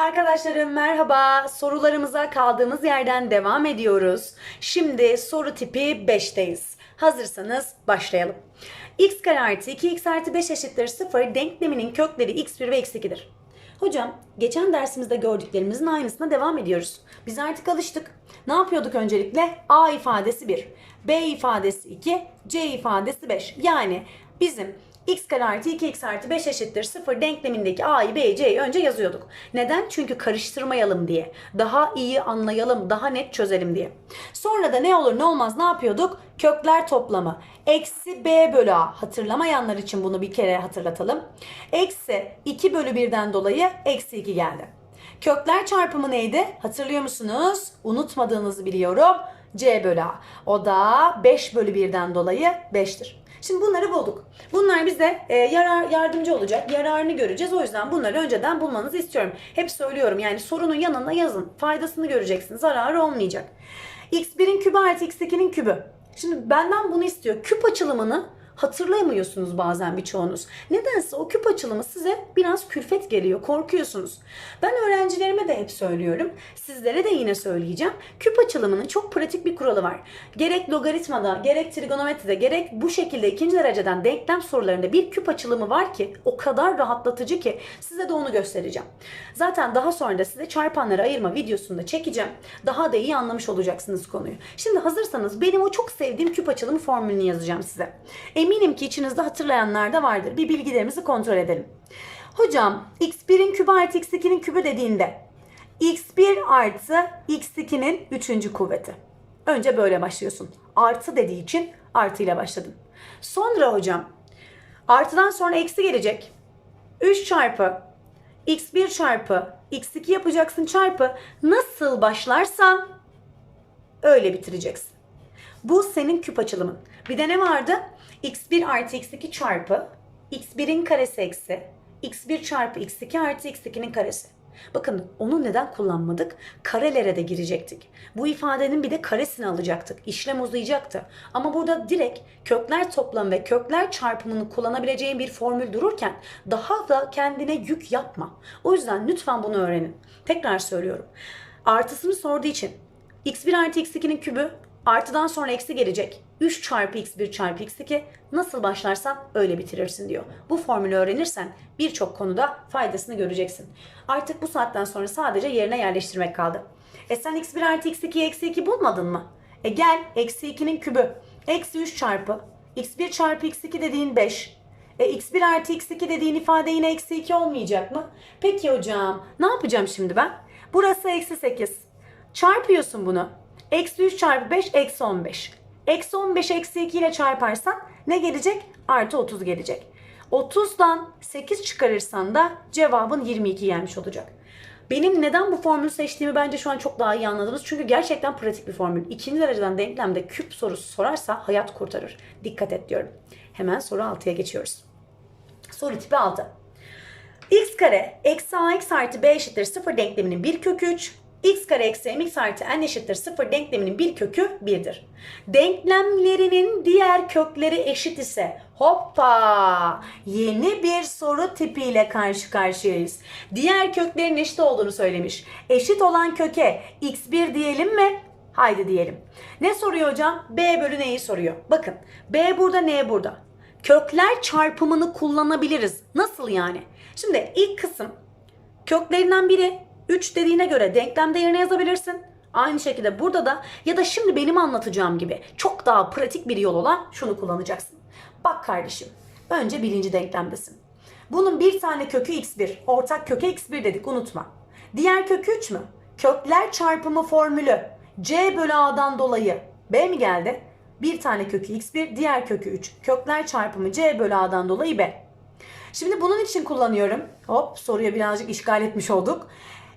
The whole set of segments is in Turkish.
Arkadaşlarım merhaba. Sorularımıza kaldığımız yerden devam ediyoruz. Şimdi soru tipi 5'teyiz. Hazırsanız başlayalım. x kare artı 2x artı 5 eşittir 0 denkleminin kökleri x1 ve x2'dir. Hocam geçen dersimizde gördüklerimizin aynısına devam ediyoruz. Biz artık alıştık. Ne yapıyorduk öncelikle? A ifadesi 1, B ifadesi 2, C ifadesi 5. Yani bizim x kare artı 2x artı 5 eşittir 0 denklemindeki a'yı b'yi c'yi önce yazıyorduk. Neden? Çünkü karıştırmayalım diye. Daha iyi anlayalım, daha net çözelim diye. Sonra da ne olur ne olmaz ne yapıyorduk? Kökler toplamı. Eksi b bölü a. Hatırlamayanlar için bunu bir kere hatırlatalım. Eksi 2 bölü 1'den dolayı eksi 2 geldi. Kökler çarpımı neydi? Hatırlıyor musunuz? Unutmadığınızı biliyorum. C bölü A. O da 5 bölü 1'den dolayı 5'tir. Şimdi bunları bulduk. Bunlar bize e, yarar yardımcı olacak. Yararını göreceğiz. O yüzden bunları önceden bulmanızı istiyorum. Hep söylüyorum yani sorunun yanına yazın. Faydasını göreceksiniz. Zararı olmayacak. x1'in kübü artı x2'nin kübü. Şimdi benden bunu istiyor. Küp açılımını hatırlayamıyorsunuz bazen birçoğunuz. Nedense o küp açılımı size biraz külfet geliyor, korkuyorsunuz. Ben öğrencilerime de hep söylüyorum. Sizlere de yine söyleyeceğim. Küp açılımının çok pratik bir kuralı var. Gerek logaritmada, gerek trigonometride, gerek bu şekilde ikinci dereceden denklem sorularında bir küp açılımı var ki o kadar rahatlatıcı ki size de onu göstereceğim. Zaten daha sonra da size çarpanları ayırma videosunu da çekeceğim. Daha da iyi anlamış olacaksınız konuyu. Şimdi hazırsanız benim o çok sevdiğim küp açılımı formülünü yazacağım size. Eminim ki içinizde hatırlayanlar da vardır. Bir bilgilerimizi kontrol edelim. Hocam x1'in kübü artı x2'nin kübü dediğinde x1 artı x2'nin 3. kuvveti. Önce böyle başlıyorsun. Artı dediği için artı ile başladın. Sonra hocam artıdan sonra eksi gelecek. 3 çarpı x1 çarpı x2 yapacaksın çarpı nasıl başlarsan öyle bitireceksin. Bu senin küp açılımın. Bir de ne vardı? X1 artı x2 çarpı x1'in karesi eksi x1 çarpı x2 artı x2'nin karesi. Bakın onu neden kullanmadık? Karelere de girecektik. Bu ifadenin bir de karesini alacaktık. İşlem uzayacaktı. Ama burada direkt kökler toplamı ve kökler çarpımını kullanabileceğin bir formül dururken daha da kendine yük yapma. O yüzden lütfen bunu öğrenin. Tekrar söylüyorum. Artısını sorduğu için x1 artı x2'nin kübü Artıdan sonra eksi gelecek. 3 çarpı x1 çarpı x2 nasıl başlarsan öyle bitirirsin diyor. Bu formülü öğrenirsen birçok konuda faydasını göreceksin. Artık bu saatten sonra sadece yerine yerleştirmek kaldı. E sen x1 artı x2'yi eksi 2 bulmadın mı? E gel eksi 2'nin kübü. Eksi 3 çarpı x1 çarpı x2 dediğin 5. E x1 artı x2 dediğin ifade yine eksi 2 olmayacak mı? Peki hocam ne yapacağım şimdi ben? Burası eksi 8. Çarpıyorsun bunu. Eksi 3 çarpı 5 eksi 15. Eksi 15 eksi 2 ile çarparsan ne gelecek? Artı 30 gelecek. 30'dan 8 çıkarırsan da cevabın 22 gelmiş olacak. Benim neden bu formülü seçtiğimi bence şu an çok daha iyi anladınız. Çünkü gerçekten pratik bir formül. İkinci dereceden denklemde küp sorusu sorarsa hayat kurtarır. Dikkat et diyorum. Hemen soru 6'ya geçiyoruz. Soru tipi 6. x kare eksi ax artı b eşittir 0 denkleminin bir kökü 3 x kare eksi mx artı n eşittir 0 denkleminin bir kökü 1'dir. Denklemlerinin diğer kökleri eşit ise hoppa yeni bir soru tipiyle karşı karşıyayız. Diğer köklerin eşit olduğunu söylemiş. Eşit olan köke x1 diyelim mi? Haydi diyelim. Ne soruyor hocam? B bölü neyi soruyor? Bakın B burada n burada. Kökler çarpımını kullanabiliriz. Nasıl yani? Şimdi ilk kısım köklerinden biri 3 dediğine göre denklemde yerine yazabilirsin. Aynı şekilde burada da ya da şimdi benim anlatacağım gibi çok daha pratik bir yol olan şunu kullanacaksın. Bak kardeşim önce birinci denklemdesin. Bunun bir tane kökü x1 ortak köke x1 dedik unutma. Diğer kökü 3 mü? Kökler çarpımı formülü c bölü a'dan dolayı b mi geldi? Bir tane kökü x1 diğer kökü 3 kökler çarpımı c bölü a'dan dolayı b. Şimdi bunun için kullanıyorum. Hop soruya birazcık işgal etmiş olduk.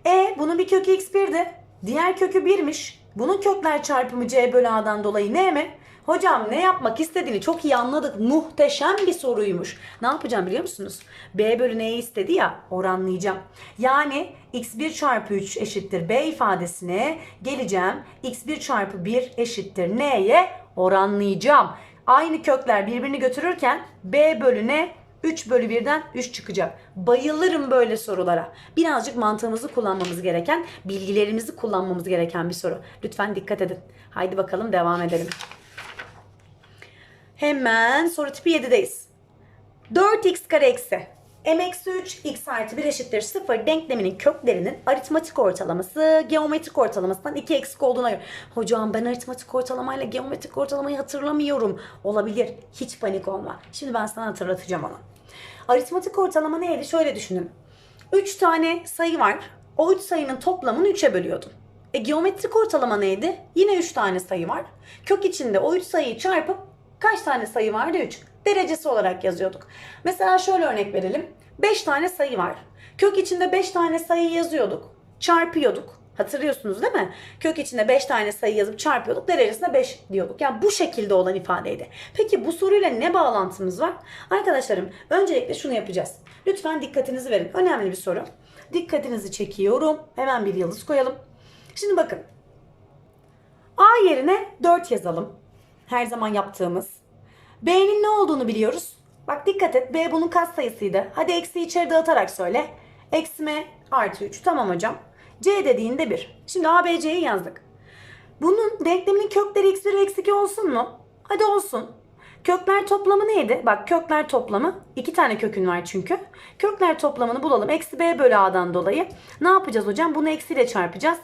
E bunun bir kökü x1'di. Diğer kökü 1'miş. Bunun kökler çarpımı c bölü a'dan dolayı ne mi? Hocam ne yapmak istediğini çok iyi anladık. Muhteşem bir soruymuş. Ne yapacağım biliyor musunuz? B bölü neyi istedi ya oranlayacağım. Yani x1 çarpı 3 eşittir b ifadesine geleceğim. x1 çarpı 1 eşittir n'ye oranlayacağım. Aynı kökler birbirini götürürken b bölü ne 3 bölü 1'den 3 çıkacak. Bayılırım böyle sorulara. Birazcık mantığımızı kullanmamız gereken, bilgilerimizi kullanmamız gereken bir soru. Lütfen dikkat edin. Haydi bakalım devam edelim. Hemen soru tipi 7'deyiz. 4x kare eksi m eksi 3 x artı 1 eşittir 0 denkleminin köklerinin aritmatik ortalaması geometrik ortalamasından 2 eksik olduğuna göre. Hocam ben aritmatik ortalamayla geometrik ortalamayı hatırlamıyorum. Olabilir. Hiç panik olma. Şimdi ben sana hatırlatacağım onu. Aritmatik ortalama neydi? Şöyle düşünün. 3 tane sayı var. O 3 sayının toplamını 3'e bölüyordun. E geometrik ortalama neydi? Yine 3 tane sayı var. Kök içinde o 3 sayıyı çarpıp kaç tane sayı vardı? 3. Derecesi olarak yazıyorduk. Mesela şöyle örnek verelim. 5 tane sayı var. Kök içinde 5 tane sayı yazıyorduk. Çarpıyorduk. Hatırlıyorsunuz değil mi? Kök içinde 5 tane sayı yazıp çarpıyorduk. Derecesine 5 diyorduk. Yani bu şekilde olan ifadeydi. Peki bu soruyla ne bağlantımız var? Arkadaşlarım öncelikle şunu yapacağız. Lütfen dikkatinizi verin. Önemli bir soru. Dikkatinizi çekiyorum. Hemen bir yıldız koyalım. Şimdi bakın. A yerine 4 yazalım. Her zaman yaptığımız. B'nin ne olduğunu biliyoruz. Bak dikkat et. B bunun kas sayısıydı. Hadi eksi içeri dağıtarak söyle. Eksi M artı 3. Tamam hocam. C dediğinde 1. Şimdi A, B, C'yi yazdık. Bunun denkleminin kökleri x1 ve x2 olsun mu? Hadi olsun. Kökler toplamı neydi? Bak kökler toplamı. iki tane kökün var çünkü. Kökler toplamını bulalım. Eksi b bölü a'dan dolayı. Ne yapacağız hocam? Bunu eksiyle çarpacağız.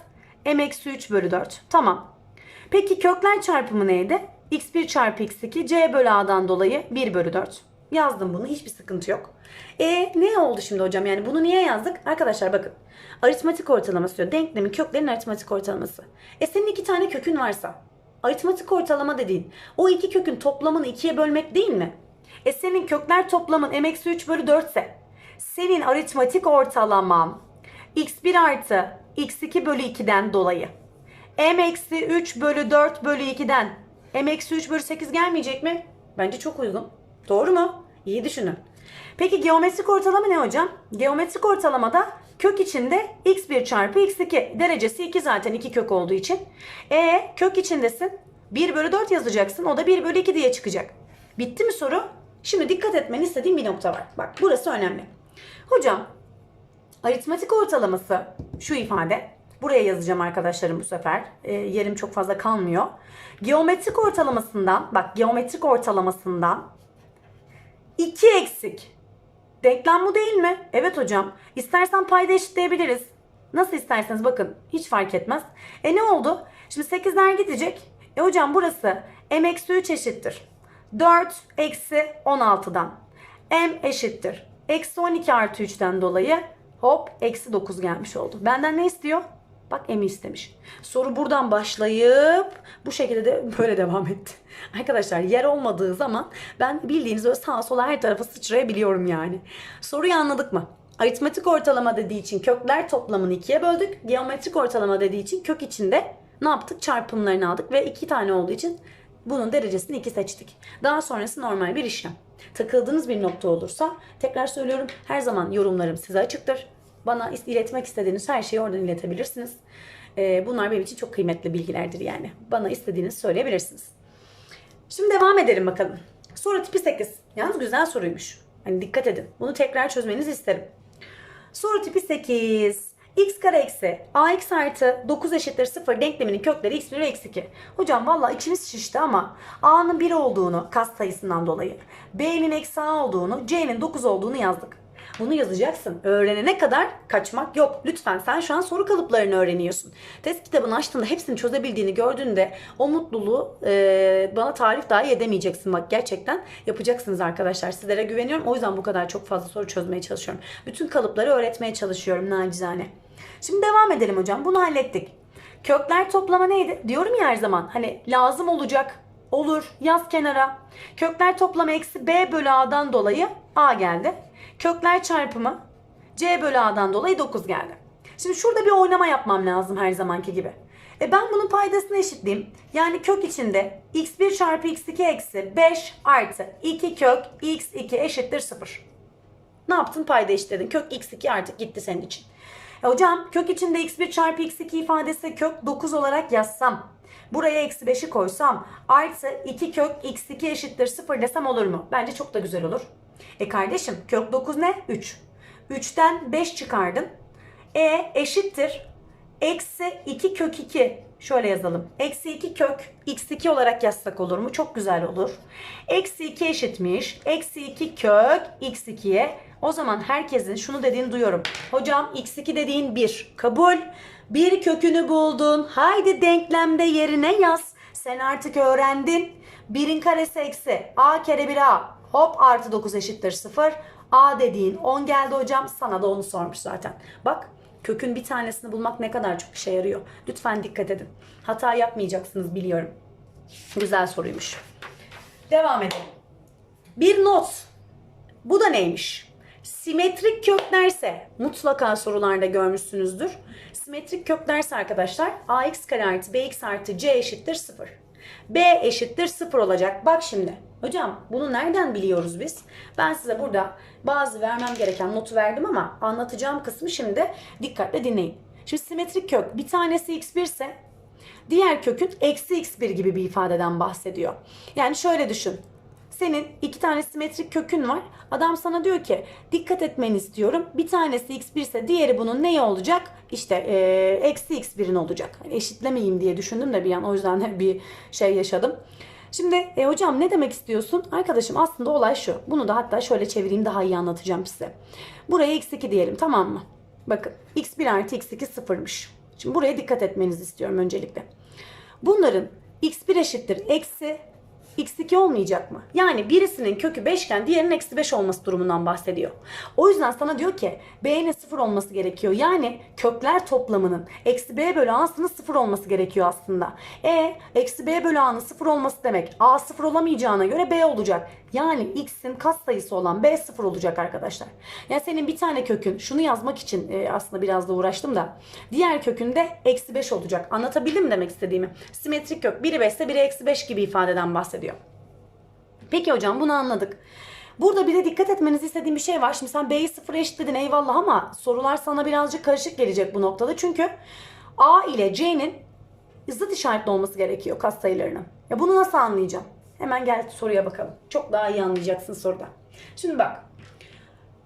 m eksi 3 bölü 4. Tamam. Peki kökler çarpımı neydi? x1 çarpı x2 c bölü a'dan dolayı 1 bölü 4. Yazdım bunu. Hiçbir sıkıntı yok. E ne oldu şimdi hocam? Yani bunu niye yazdık? Arkadaşlar bakın. Aritmatik ortalaması diyor. Denklemin köklerinin aritmatik ortalaması. E senin iki tane kökün varsa aritmatik ortalama dediğin o iki kökün toplamını ikiye bölmek değil mi? E senin kökler toplamın m eksi 3 bölü 4 ise senin aritmatik ortalaman x1 artı x2 bölü 2'den dolayı m eksi 3 bölü 4 bölü 2'den m eksi 3 bölü 8 gelmeyecek mi? Bence çok uygun. Doğru mu? İyi düşünün. Peki geometrik ortalama ne hocam? Geometrik ortalamada kök içinde x1 çarpı x2 derecesi 2 zaten 2 kök olduğu için. E kök içindesin. 1 bölü 4 yazacaksın. O da 1 bölü 2 diye çıkacak. Bitti mi soru? Şimdi dikkat etmeni istediğim bir nokta var. Bak burası önemli. Hocam aritmatik ortalaması şu ifade. Buraya yazacağım arkadaşlarım bu sefer. E, yerim çok fazla kalmıyor. Geometrik ortalamasından, bak geometrik ortalamasından 2 eksik. Denklem bu değil mi? Evet hocam. İstersen payda eşitleyebiliriz. Nasıl isterseniz bakın hiç fark etmez. E ne oldu? Şimdi 8'ler gidecek. E hocam burası m eksi 3 eşittir. 4 eksi 16'dan. m eşittir. Eksi 12 artı 3'ten dolayı hop eksi 9 gelmiş oldu. Benden ne istiyor? Bak M'i istemiş. Soru buradan başlayıp bu şekilde de böyle devam etti. Arkadaşlar yer olmadığı zaman ben bildiğiniz öyle sağa sola her tarafa sıçrayabiliyorum yani. Soruyu anladık mı? Aritmetik ortalama dediği için kökler toplamını ikiye böldük. Geometrik ortalama dediği için kök içinde ne yaptık? Çarpımlarını aldık ve iki tane olduğu için bunun derecesini iki seçtik. Daha sonrası normal bir işlem. Takıldığınız bir nokta olursa tekrar söylüyorum her zaman yorumlarım size açıktır. Bana iletmek istediğiniz her şeyi oradan iletebilirsiniz. Ee, bunlar benim için çok kıymetli bilgilerdir yani. Bana istediğinizi söyleyebilirsiniz. Şimdi devam edelim bakalım. Soru tipi 8. Yalnız güzel soruymuş. Hani dikkat edin. Bunu tekrar çözmenizi isterim. Soru tipi 8. x kare eksi ax artı 9 eşittir 0 denkleminin kökleri x1 ve x2. Hocam valla içimiz şişti ama a'nın 1 olduğunu kas sayısından dolayı, b'nin eksi a olduğunu, c'nin 9 olduğunu yazdık. Bunu yazacaksın. Öğrenene kadar kaçmak yok. Lütfen sen şu an soru kalıplarını öğreniyorsun. Test kitabını açtığında hepsini çözebildiğini gördüğünde o mutluluğu e, bana tarif dahi edemeyeceksin. Bak gerçekten yapacaksınız arkadaşlar. Sizlere güveniyorum. O yüzden bu kadar çok fazla soru çözmeye çalışıyorum. Bütün kalıpları öğretmeye çalışıyorum nacizane. Şimdi devam edelim hocam. Bunu hallettik. Kökler toplama neydi? Diyorum ya her zaman. Hani lazım olacak. Olur. Yaz kenara. Kökler toplama eksi b bölü a'dan dolayı a geldi. Kökler çarpımı c bölü a'dan dolayı 9 geldi. Şimdi şurada bir oynama yapmam lazım her zamanki gibi. E ben bunun paydasını eşitleyeyim. Yani kök içinde x1 çarpı x2 eksi 5 artı 2 kök x2 eşittir 0. Ne yaptın? Payda eşitledin. Kök x2 artık gitti senin için. E hocam kök içinde x1 çarpı x2 ifadesi kök 9 olarak yazsam. Buraya eksi 5'i koysam artı 2 kök x2 eşittir 0 desem olur mu? Bence çok da güzel olur. E kardeşim kök 9 ne? 3. 3'ten 5 çıkardın. E eşittir. Eksi 2 kök 2. Şöyle yazalım. Eksi 2 kök x2 olarak yazsak olur mu? Çok güzel olur. Eksi 2 eşitmiş. Eksi 2 kök x2'ye. O zaman herkesin şunu dediğini duyuyorum. Hocam x2 dediğin 1. Kabul. Bir kökünü buldun. Haydi denklemde yerine yaz. Sen artık öğrendin. 1'in karesi eksi a kere 1a. Hop artı 9 eşittir 0. A dediğin 10 geldi hocam. Sana da onu sormuş zaten. Bak kökün bir tanesini bulmak ne kadar çok işe yarıyor. Lütfen dikkat edin. Hata yapmayacaksınız biliyorum. Güzel soruymuş. Devam edelim. Bir not. Bu da neymiş? Simetrik köklerse mutlaka sorularda görmüşsünüzdür. Simetrik köklerse arkadaşlar ax kare artı bx artı c eşittir 0. b eşittir 0 olacak. Bak şimdi. Hocam bunu nereden biliyoruz biz? Ben size burada bazı vermem gereken notu verdim ama anlatacağım kısmı şimdi dikkatle dinleyin. Şimdi simetrik kök bir tanesi x1 ise diğer kökün eksi x1 gibi bir ifadeden bahsediyor. Yani şöyle düşün. Senin iki tane simetrik kökün var. Adam sana diyor ki dikkat etmeni istiyorum. Bir tanesi x1 ise diğeri bunun neyi olacak? İşte eksi x1'in olacak. Hani eşitlemeyeyim diye düşündüm de bir an o yüzden bir şey yaşadım. Şimdi e, hocam ne demek istiyorsun? Arkadaşım aslında olay şu. Bunu da hatta şöyle çevireyim daha iyi anlatacağım size. Buraya x2 diyelim tamam mı? Bakın x1 artı x2 sıfırmış. Şimdi buraya dikkat etmenizi istiyorum öncelikle. Bunların x1 eşittir eksi x2 olmayacak mı? Yani birisinin kökü 5 iken diğerinin eksi 5 olması durumundan bahsediyor. O yüzden sana diyor ki b'nin 0 olması gerekiyor. Yani kökler toplamının eksi b bölü a'sının 0 olması gerekiyor aslında. E eksi b bölü a'nın 0 olması demek a 0 olamayacağına göre b olacak. Yani x'in katsayısı olan b 0 olacak arkadaşlar. Yani senin bir tane kökün şunu yazmak için e, aslında biraz da uğraştım da diğer kökünde eksi 5 olacak. Anlatabildim mi demek istediğimi? Simetrik kök biri 5 ise biri eksi 5 gibi ifadeden bahsediyor. Peki hocam bunu anladık. Burada bir de dikkat etmenizi istediğim bir şey var. Şimdi sen B'yi sıfıra eşitledin eyvallah ama sorular sana birazcık karışık gelecek bu noktada. Çünkü A ile C'nin zıt işaretli olması gerekiyor katsayılarının. Ya bunu nasıl anlayacağım? Hemen gel soruya bakalım. Çok daha iyi anlayacaksın soruda. Şimdi bak.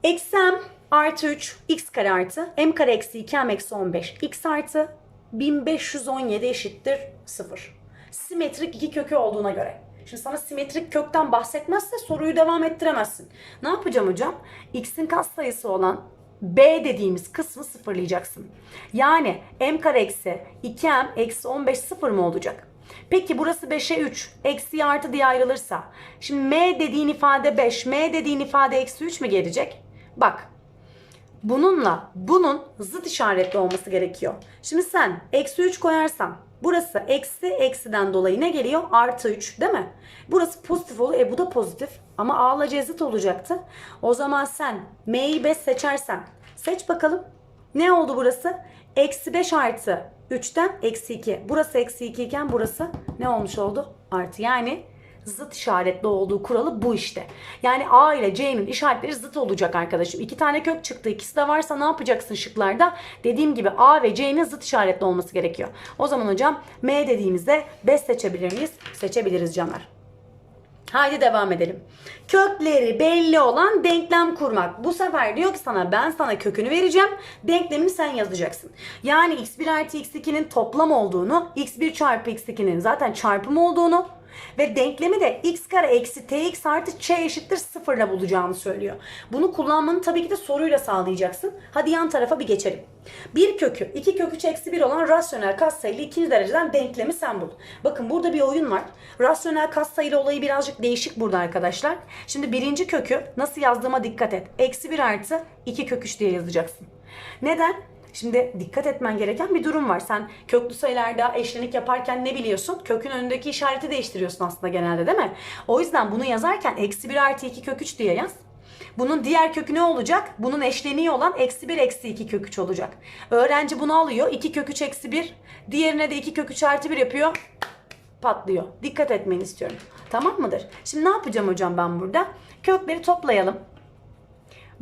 Eksi m artı 3 x kare artı m kare eksi 2 m eksi 15 x artı 1517 eşittir 0. Simetrik iki kökü olduğuna göre. Şimdi sana simetrik kökten bahsetmezse soruyu devam ettiremezsin. Ne yapacağım hocam? X'in katsayısı olan B dediğimiz kısmı sıfırlayacaksın. Yani m kare eksi 2m eksi 15 sıfır mı olacak? Peki burası 5'e 3. Eksi artı diye ayrılırsa. Şimdi m dediğin ifade 5. M dediğin ifade eksi 3 mü gelecek? Bak bununla bunun zıt işaretli olması gerekiyor. Şimdi sen eksi 3 koyarsan burası eksi eksiden dolayı ne geliyor? Artı 3 değil mi? Burası pozitif oluyor. E bu da pozitif. Ama A ile C zıt olacaktı. O zaman sen M'yi 5 seçersen seç bakalım. Ne oldu burası? Eksi 5 artı 3'ten eksi 2. Burası eksi 2 iken burası ne olmuş oldu? Artı. Yani zıt işaretli olduğu kuralı bu işte. Yani A ile C'nin işaretleri zıt olacak arkadaşım. İki tane kök çıktı. İkisi de varsa ne yapacaksın şıklarda? Dediğim gibi A ve C'nin zıt işaretli olması gerekiyor. O zaman hocam M dediğimizde 5 seçebilir miyiz? Seçebiliriz canlar. Haydi devam edelim. Kökleri belli olan denklem kurmak. Bu sefer diyor ki sana ben sana kökünü vereceğim. Denklemini sen yazacaksın. Yani x1 artı x2'nin toplam olduğunu, x1 çarpı x2'nin zaten çarpım olduğunu ve denklemi de x kare eksi tx artı ç eşittir sıfırla bulacağını söylüyor. Bunu kullanmanı tabii ki de soruyla sağlayacaksın. Hadi yan tarafa bir geçelim. Bir kökü, iki kök 3 eksi 1 olan rasyonel katsayılı ikinci dereceden denklemi sen bul. Bakın burada bir oyun var. Rasyonel katsayılı olayı birazcık değişik burada arkadaşlar. Şimdi birinci kökü nasıl yazdığıma dikkat et. Eksi 1 artı 2 kök 3 diye yazacaksın. Neden? Şimdi dikkat etmen gereken bir durum var. Sen köklü sayılarda eşlenik yaparken ne biliyorsun? Kökün önündeki işareti değiştiriyorsun aslında genelde değil mi? O yüzden bunu yazarken eksi 1 artı 2 kök 3 diye yaz. Bunun diğer kökü ne olacak? Bunun eşleniği olan eksi 1 eksi 2 kök 3 olacak. Öğrenci bunu alıyor. 2 kök 3 eksi 1. Diğerine de 2 kök 3 artı 1 yapıyor. Patlıyor. Dikkat etmeni istiyorum. Tamam mıdır? Şimdi ne yapacağım hocam ben burada? Kökleri toplayalım.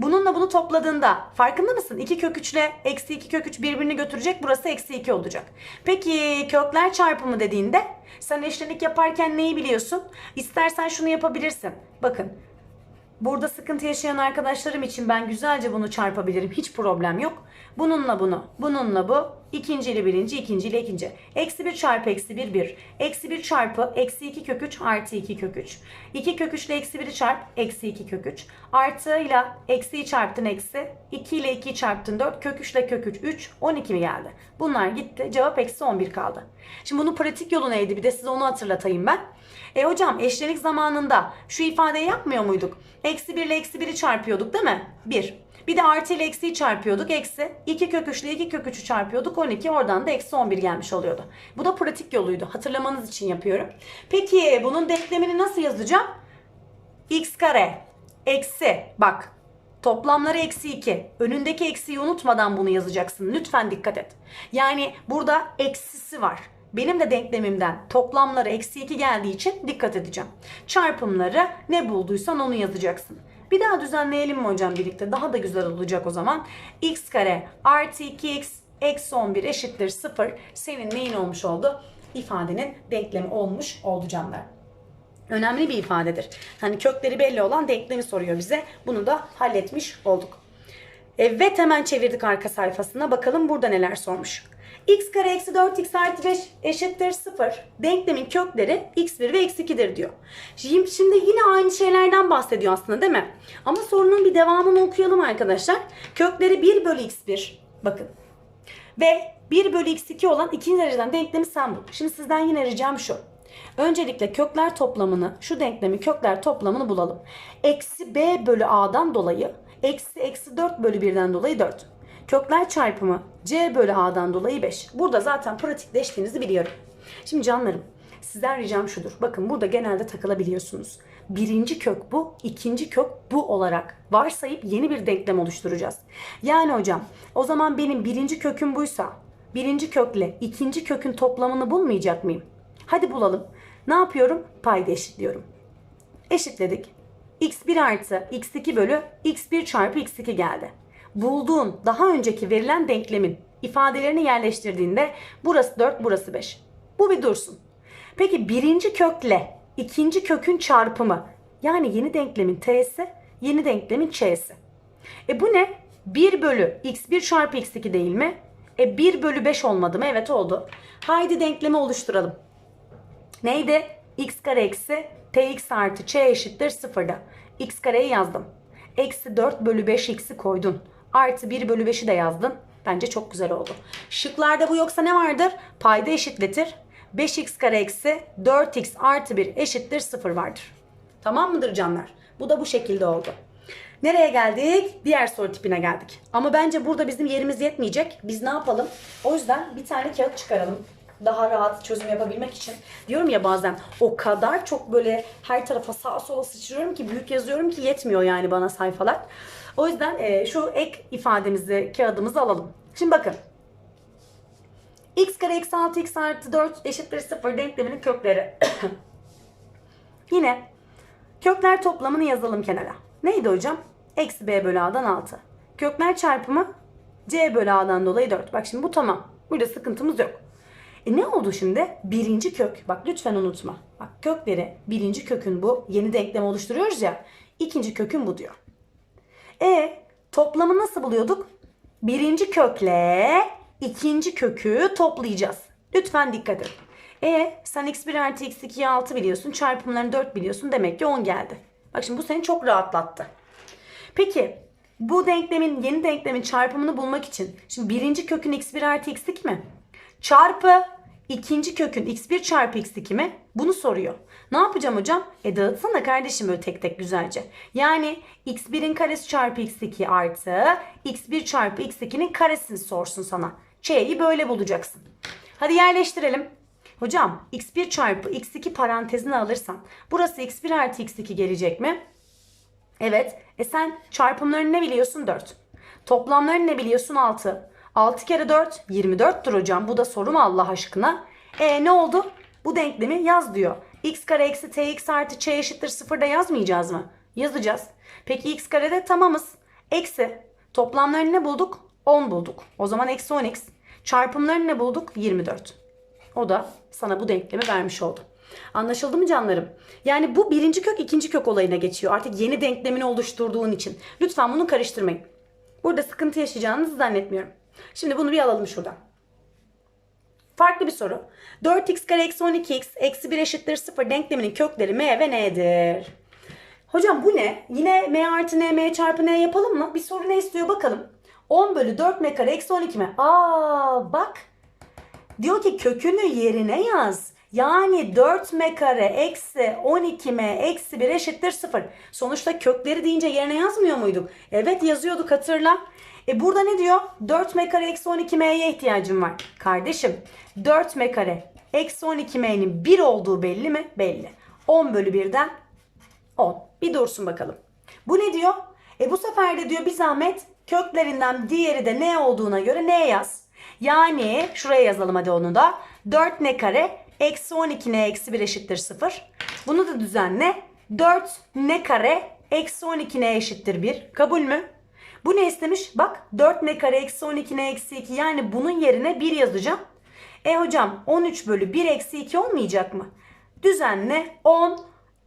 Bununla bunu topladığında farkında mısın? 2 kök 3 ile eksi 2 kök 3 birbirini götürecek. Burası eksi 2 olacak. Peki kökler çarpımı dediğinde sen eşlenik yaparken neyi biliyorsun? İstersen şunu yapabilirsin. Bakın Burada sıkıntı yaşayan arkadaşlarım için ben güzelce bunu çarpabilirim. Hiç problem yok. Bununla bunu, bununla bu. İkinci ile birinci, ikinci ile ikinci. Eksi 1 çarpı eksi 1, 1. Eksi 1 çarpı eksi 2 kök 3 artı 2 kök 3. 2 kök 3 ile eksi 1'i çarp, eksi 2 kök 3. Artı ile eksiyi çarptın eksi. 2 ile 2'yi çarptın 4. Kök 3 ile kök 3, 3, 12 mi geldi? Bunlar gitti. Cevap eksi 11 kaldı. Şimdi bunun pratik yolu neydi? Bir de size onu hatırlatayım ben. E hocam eşlenik zamanında şu ifadeyi yapmıyor muyduk? Eksi 1 ile eksi 1'i çarpıyorduk değil mi? 1. Bir de artı ile eksiyi çarpıyorduk. Eksi 2 kök 3 ile 2 kök 3'ü çarpıyorduk. 12 oradan da eksi 11 gelmiş oluyordu. Bu da pratik yoluydu. Hatırlamanız için yapıyorum. Peki bunun denklemini nasıl yazacağım? x kare eksi bak toplamları eksi 2. Önündeki eksiyi unutmadan bunu yazacaksın. Lütfen dikkat et. Yani burada eksisi var. Benim de denklemimden toplamları eksi 2 geldiği için dikkat edeceğim. Çarpımları ne bulduysan onu yazacaksın. Bir daha düzenleyelim mi hocam birlikte? Daha da güzel olacak o zaman. x kare artı 2x eksi 11 eşittir 0. Senin neyin olmuş oldu? İfadenin denklemi olmuş oldu canlar. Önemli bir ifadedir. Hani kökleri belli olan denklemi soruyor bize. Bunu da halletmiş olduk. Evet hemen çevirdik arka sayfasına. Bakalım burada neler sormuş. X kare eksi 4x artı 5 eşittir 0. Denklemin kökleri x1 ve x2'dir diyor. Şimdi, yine aynı şeylerden bahsediyor aslında değil mi? Ama sorunun bir devamını okuyalım arkadaşlar. Kökleri 1 bölü x1. Bakın. Ve 1 bölü x2 olan ikinci dereceden denklemi sen bul. Şimdi sizden yine ricam şu. Öncelikle kökler toplamını, şu denklemin kökler toplamını bulalım. Eksi b bölü a'dan dolayı, eksi eksi 4 bölü 1'den dolayı 4. Kökler çarpımı c bölü a'dan dolayı 5. Burada zaten pratikleştiğinizi biliyorum. Şimdi canlarım, sizden ricam şudur. Bakın burada genelde takılabiliyorsunuz. Birinci kök bu, ikinci kök bu olarak varsayıp yeni bir denklem oluşturacağız. Yani hocam, o zaman benim birinci köküm buysa, birinci kökle ikinci kökün toplamını bulmayacak mıyım? Hadi bulalım. Ne yapıyorum? Payda eşitliyorum. Eşitledik. x1 artı x2 bölü x1 çarpı x2 geldi. Bulduğun daha önceki verilen denklemin ifadelerini yerleştirdiğinde burası 4 burası 5. Bu bir dursun. Peki birinci kökle ikinci kökün çarpımı yani yeni denklemin t'si yeni denklemin ç'si. E bu ne? 1 bölü x1 çarpı x2 değil mi? E 1 bölü 5 olmadı mı? Evet oldu. Haydi denklemi oluşturalım. Neydi? x kare eksi tx artı ç eşittir sıfırda. x kareyi yazdım. Eksi 4 bölü 5 x'i koydun. Artı 1 bölü 5'i de yazdın. Bence çok güzel oldu. Şıklarda bu yoksa ne vardır? Payda eşitletir. 5x kare eksi 4x artı 1 eşittir 0 vardır. Tamam mıdır canlar? Bu da bu şekilde oldu. Nereye geldik? Diğer soru tipine geldik. Ama bence burada bizim yerimiz yetmeyecek. Biz ne yapalım? O yüzden bir tane kağıt çıkaralım daha rahat çözüm yapabilmek için. Diyorum ya bazen o kadar çok böyle her tarafa sağa sola sıçrıyorum ki büyük yazıyorum ki yetmiyor yani bana sayfalar. O yüzden e, şu ek ifademizi, kağıdımızı alalım. Şimdi bakın. x kare eksi 6 x artı 4 eşittir 0 denkleminin kökleri. Yine kökler toplamını yazalım kenara. Neydi hocam? Eksi b bölü a'dan 6. Kökler çarpımı c bölü a'dan dolayı 4. Bak şimdi bu tamam. Burada sıkıntımız yok. E ne oldu şimdi? Birinci kök. Bak lütfen unutma. Bak kökleri birinci kökün bu. Yeni denklem oluşturuyoruz ya. İkinci kökün bu diyor. E toplamı nasıl buluyorduk? Birinci kökle ikinci kökü toplayacağız. Lütfen dikkat et. E sen x1 artı x2'yi 6 biliyorsun. Çarpımlarını 4 biliyorsun. Demek ki 10 geldi. Bak şimdi bu seni çok rahatlattı. Peki bu denklemin yeni denklemin çarpımını bulmak için şimdi birinci kökün x1 artı x2 mi? Çarpı ikinci kökün x1 çarpı x2 mi? Bunu soruyor. Ne yapacağım hocam? E dağıtsana kardeşim böyle tek tek güzelce. Yani x1'in karesi çarpı x2 artı x1 çarpı x2'nin karesini sorsun sana. Ç'yi böyle bulacaksın. Hadi yerleştirelim. Hocam x1 çarpı x2 parantezine alırsan burası x1 artı x2 gelecek mi? Evet. E sen çarpımlarını ne biliyorsun? 4. Toplamlarını ne biliyorsun? 6. 6 kere 4 24'tür hocam. Bu da soru mu Allah aşkına? E ne oldu? Bu denklemi yaz diyor. X kare eksi tx artı ç eşittir 0'da yazmayacağız mı? Yazacağız. Peki x karede tamamız. Eksi. Toplamlarını ne bulduk? 10 bulduk. O zaman eksi 10x. Çarpımlarını ne bulduk? 24. O da sana bu denklemi vermiş oldu. Anlaşıldı mı canlarım? Yani bu birinci kök ikinci kök olayına geçiyor. Artık yeni denklemini oluşturduğun için. Lütfen bunu karıştırmayın. Burada sıkıntı yaşayacağınızı zannetmiyorum. Şimdi bunu bir alalım şuradan. Farklı bir soru. 4x kare eksi 12x eksi 1 eşittir 0 denkleminin kökleri m ve n'dir. Hocam bu ne? Yine m artı n, m çarpı n yapalım mı? Bir soru ne istiyor bakalım. 10 bölü 4 m kare eksi 12 mi? Aa bak. Diyor ki kökünü yerine yaz. Yani 4 m kare eksi 12 m eksi 1 eşittir 0. Sonuçta kökleri deyince yerine yazmıyor muyduk? Evet yazıyorduk hatırla. E burada ne diyor? 4 m kare eksi 12 m'ye ihtiyacım var. Kardeşim 4 m kare eksi 12 m'nin 1 olduğu belli mi? Belli. 10 bölü 1'den 10. Bir dursun bakalım. Bu ne diyor? E bu sefer de diyor bir zahmet köklerinden diğeri de ne olduğuna göre ne yaz. Yani şuraya yazalım hadi onu da. 4 ne kare eksi 12 ne eksi 1 eşittir 0. Bunu da düzenle. 4 ne kare eksi 12 ne eşittir 1. Kabul mü? Bu ne istemiş? Bak 4 ne kare eksi 12 ne eksi 2 yani bunun yerine 1 yazacağım. E hocam 13 bölü 1 eksi 2 olmayacak mı? Düzenle 10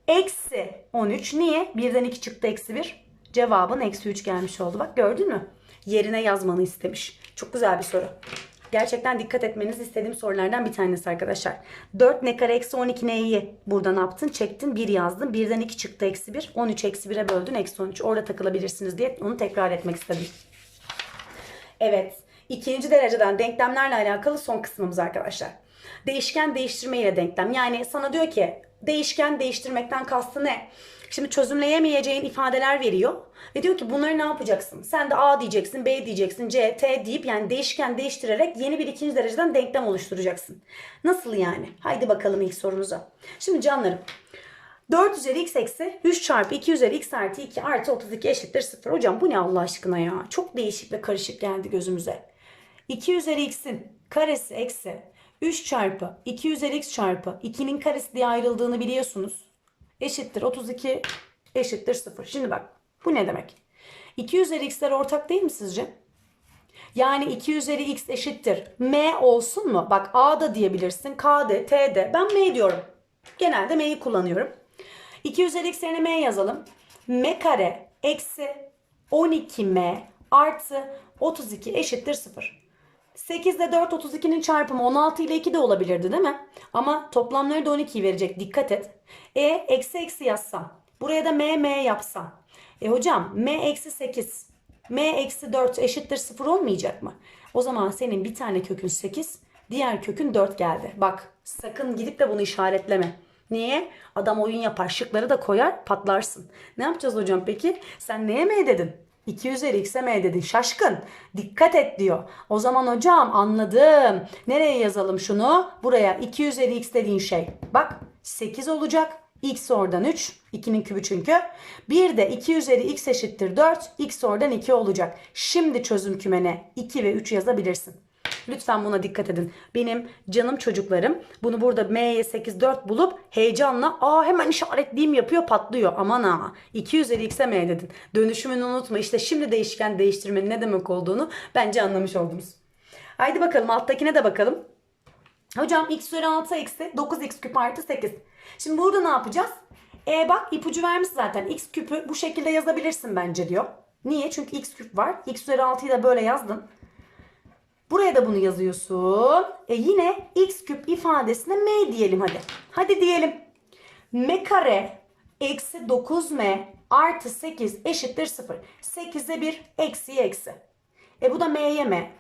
eksi 13. Niye? 1'den 2 çıktı eksi 1. Cevabın eksi 3 gelmiş oldu. Bak gördün mü? Yerine yazmanı istemiş. Çok güzel bir soru. Gerçekten dikkat etmenizi istediğim sorulardan bir tanesi arkadaşlar. 4 ne kare eksi 12 neyi burada ne yaptın? Çektin 1 yazdın. 1'den 2 çıktı eksi 1. 13 eksi 1'e böldün eksi 13. Orada takılabilirsiniz diye onu tekrar etmek istedim. Evet. ikinci dereceden denklemlerle alakalı son kısmımız arkadaşlar. Değişken değiştirme ile denklem. Yani sana diyor ki değişken değiştirmekten kastı ne? Şimdi çözümleyemeyeceğin ifadeler veriyor. Ve diyor ki bunları ne yapacaksın? Sen de A diyeceksin, B diyeceksin, C, T deyip yani değişken değiştirerek yeni bir ikinci dereceden denklem oluşturacaksın. Nasıl yani? Haydi bakalım ilk sorumuza. Şimdi canlarım 4 üzeri x eksi 3 çarpı 2 üzeri x artı 2 artı 32 eşittir 0. Hocam bu ne Allah aşkına ya? Çok değişik ve karışık geldi gözümüze. 2 üzeri x'in karesi eksi 3 çarpı 2 üzeri x çarpı 2'nin karesi diye ayrıldığını biliyorsunuz. Eşittir 32 eşittir 0. Şimdi bak bu ne demek? 2 üzeri x'ler ortak değil mi sizce? Yani 2 üzeri x eşittir. M olsun mu? Bak A da diyebilirsin. K de, T de. Ben M diyorum. Genelde M'yi kullanıyorum. 2 üzeri x yerine M yazalım. M kare eksi 12M artı 32 eşittir 0. 8 ile 4 32'nin çarpımı 16 ile 2 de olabilirdi değil mi? Ama toplamları da 12'yi verecek. Dikkat et. E eksi eksi yazsam. Buraya da m m yapsam. E hocam m eksi 8. m eksi 4 eşittir 0 olmayacak mı? O zaman senin bir tane kökün 8. Diğer kökün 4 geldi. Bak sakın gidip de bunu işaretleme. Niye? Adam oyun yapar. Şıkları da koyar patlarsın. Ne yapacağız hocam peki? Sen neye m dedin? 2 üzeri x'e m dedin. Şaşkın. Dikkat et diyor. O zaman hocam anladım. Nereye yazalım şunu? Buraya 2 üzeri x dediğin şey. Bak 8 olacak. x oradan 3. 2'nin kübü çünkü. Bir de 2 üzeri x eşittir 4. x oradan 2 olacak. Şimdi çözüm kümene 2 ve 3 yazabilirsin. Lütfen buna dikkat edin. Benim canım çocuklarım bunu burada M'ye 8 4 bulup heyecanla aa hemen işaretleyeyim yapıyor patlıyor. Aman ha 2 üzeri x'e M dedin. Dönüşümünü unutma. İşte şimdi değişken değiştirmenin ne demek olduğunu bence anlamış oldunuz. Haydi bakalım alttakine de bakalım. Hocam x üzeri 6 eksi 9x küp artı 8. Şimdi burada ne yapacağız? E bak ipucu vermiş zaten. x küpü bu şekilde yazabilirsin bence diyor. Niye? Çünkü x küp var. x üzeri 6'yı da böyle yazdın. Buraya da bunu yazıyorsun. E yine x küp ifadesine m diyelim hadi. Hadi diyelim. m kare eksi 9m artı 8 eşittir 0. 8'e 1 eksiye eksi. E bu da m'ye m.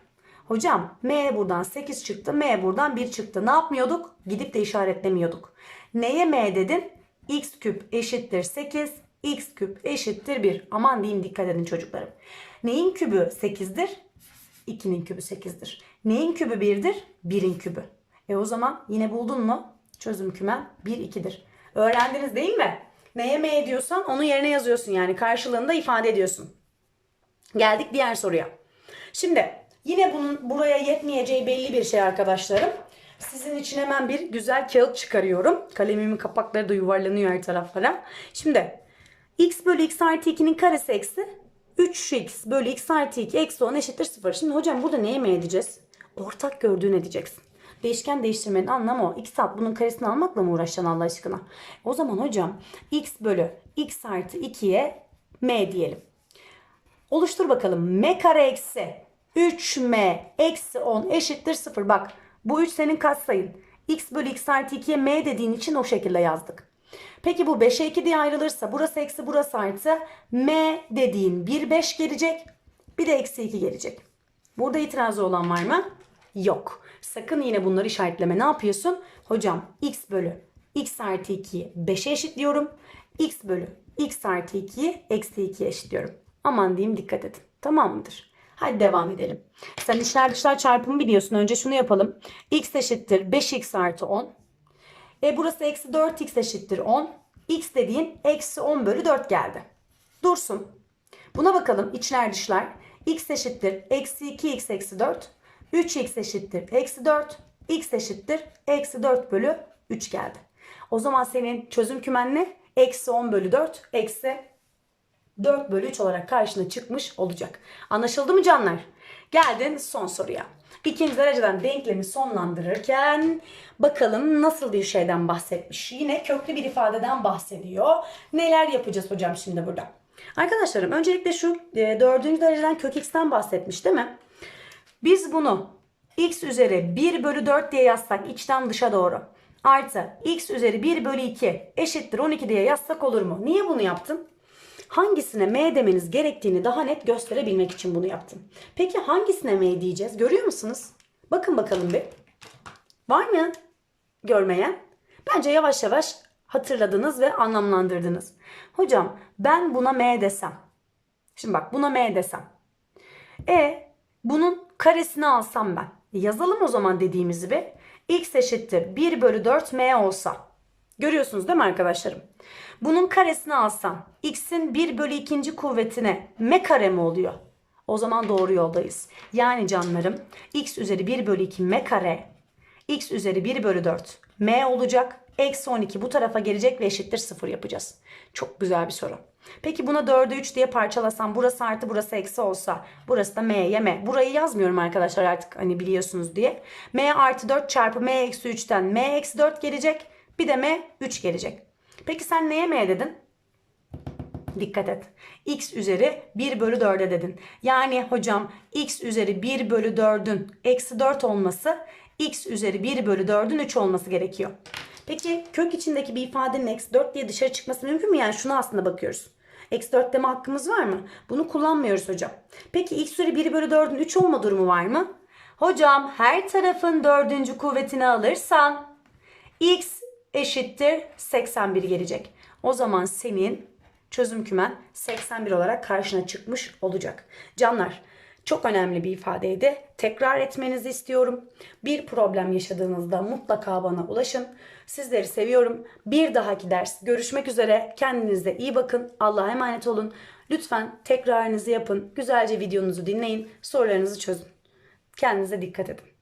Hocam m buradan 8 çıktı. m buradan 1 çıktı. Ne yapmıyorduk? Gidip de işaretlemiyorduk. Neye m dedin? x küp eşittir 8. x küp eşittir 1. Aman diyeyim dikkat edin çocuklarım. Neyin kübü 8'dir? 2'nin kübü 8'dir. Neyin kübü 1'dir? 1'in kübü. E o zaman yine buldun mu? Çözüm kümen 1, 2'dir. Öğrendiniz değil mi? Neye m diyorsan onu yerine yazıyorsun yani. Karşılığında ifade ediyorsun. Geldik diğer soruya. Şimdi yine bunun buraya yetmeyeceği belli bir şey arkadaşlarım. Sizin için hemen bir güzel kağıt çıkarıyorum. Kalemimin kapakları da yuvarlanıyor her taraflara. Şimdi x bölü x artı 2'nin karesi eksi 3x bölü x artı 2 eksi 10 eşittir 0. Şimdi hocam burada neye mi edeceğiz? Ortak gördüğün edeceksin. Değişken değiştirmenin anlamı o. X alt bunun karesini almakla mı uğraşacaksın Allah aşkına? O zaman hocam x bölü x artı 2'ye m diyelim. Oluştur bakalım. m kare eksi 3m eksi 10 eşittir 0. Bak bu 3 senin katsayın. x bölü x artı 2'ye m dediğin için o şekilde yazdık. Peki bu 5'e 2 diye ayrılırsa burası eksi burası artı m dediğin 1 5 gelecek. Bir de eksi 2 gelecek. Burada itirazı olan var mı? Yok. Sakın yine bunları işaretleme. Ne yapıyorsun? Hocam x bölü x artı 2'yi 5'e eşitliyorum. x bölü x artı 2'yi eksi 2'ye eşitliyorum. Aman diyeyim dikkat edin. Tamam mıdır? Hadi devam edelim. Sen içler dışlar çarpımı biliyorsun. Önce şunu yapalım. x eşittir 5x artı 10. E burası eksi 4x eşittir 10. x dediğin eksi 10 bölü 4 geldi. Dursun. Buna bakalım içler dışlar. x eşittir eksi 2x eksi 4. 3x eşittir eksi 4. x eşittir eksi 4 bölü 3 geldi. O zaman senin çözüm kümen ne? Eksi 10 bölü 4 eksi 4 bölü 3 olarak karşına çıkmış olacak. Anlaşıldı mı canlar? Geldin son soruya. İkinci dereceden denklemi sonlandırırken bakalım nasıl bir şeyden bahsetmiş. Yine köklü bir ifadeden bahsediyor. Neler yapacağız hocam şimdi burada? Arkadaşlarım öncelikle şu e, dördüncü dereceden kök x'ten bahsetmiş değil mi? Biz bunu x üzeri 1 bölü 4 diye yazsak içten dışa doğru. Artı x üzeri 1 bölü 2 eşittir 12 diye yazsak olur mu? Niye bunu yaptım? Hangisine m demeniz gerektiğini daha net gösterebilmek için bunu yaptım. Peki hangisine m diyeceğiz? Görüyor musunuz? Bakın bakalım bir. Var mı görmeyen? Bence yavaş yavaş hatırladınız ve anlamlandırdınız. Hocam ben buna m desem. Şimdi bak buna m desem. E bunun karesini alsam ben. Yazalım o zaman dediğimizi bir. x eşittir 1 bölü 4 m olsa. Görüyorsunuz değil mi arkadaşlarım? Bunun karesini alsam x'in 1 bölü 2. kuvvetine m kare mi oluyor? O zaman doğru yoldayız. Yani canlarım x üzeri 1 bölü 2 m kare x üzeri 1 bölü 4 m olacak. Eksi 12 bu tarafa gelecek ve eşittir 0 yapacağız. Çok güzel bir soru. Peki buna 4'ü 3 diye parçalasam burası artı burası eksi olsa burası da m'ye m. Burayı yazmıyorum arkadaşlar artık hani biliyorsunuz diye. m artı 4 çarpı m eksi 3'ten m eksi 4 gelecek. Bir de m 3 gelecek. Peki sen neye m dedin? Dikkat et. x üzeri 1 bölü 4'e dedin. Yani hocam x üzeri 1 bölü 4'ün eksi 4 olması x üzeri 1 bölü 4'ün 3 olması gerekiyor. Peki kök içindeki bir ifadenin eksi 4 diye dışarı çıkması mümkün mü? Yani şuna aslında bakıyoruz. Eksi 4 deme hakkımız var mı? Bunu kullanmıyoruz hocam. Peki x üzeri 1 bölü 4'ün 3 olma durumu var mı? Hocam her tarafın dördüncü kuvvetini alırsan x eşittir 81 gelecek. O zaman senin çözüm kümen 81 olarak karşına çıkmış olacak. Canlar çok önemli bir ifadeydi. Tekrar etmenizi istiyorum. Bir problem yaşadığınızda mutlaka bana ulaşın. Sizleri seviyorum. Bir dahaki ders görüşmek üzere. Kendinize iyi bakın. Allah'a emanet olun. Lütfen tekrarınızı yapın. Güzelce videonuzu dinleyin. Sorularınızı çözün. Kendinize dikkat edin.